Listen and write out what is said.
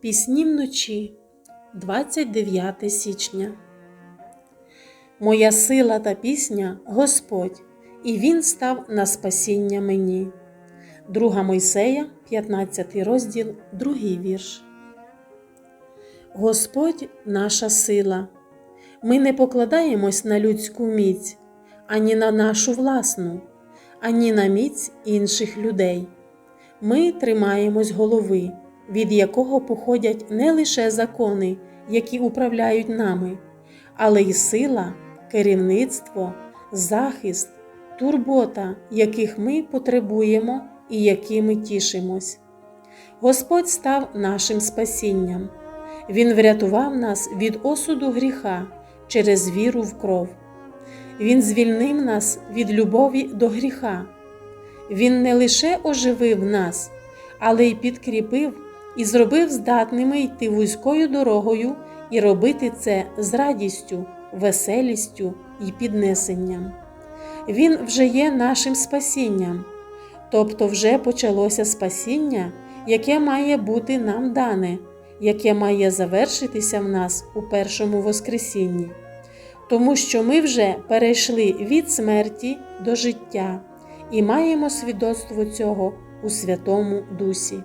Пісні вночі, 29 січня. Моя сила та пісня Господь, і Він став на спасіння мені. Друга Мойсея, 15 розділ, 2 вірш. Господь наша сила. Ми не покладаємось на людську міць, ані на нашу власну, ані на міць інших людей. Ми тримаємось голови, від якого походять не лише закони, які управляють нами, але й сила, керівництво, захист, турбота, яких ми потребуємо і якими тішимось. Господь став нашим спасінням. Він врятував нас від осуду гріха через віру в кров. Він звільнив нас від любові до гріха. Він не лише оживив нас, але й підкріпив і зробив здатними йти вузькою дорогою і робити це з радістю, веселістю і піднесенням. Він вже є нашим спасінням, тобто вже почалося спасіння, яке має бути нам дане, яке має завершитися в нас у першому Воскресінні, тому що ми вже перейшли від смерті до життя і маємо свідоцтво цього у Святому Дусі.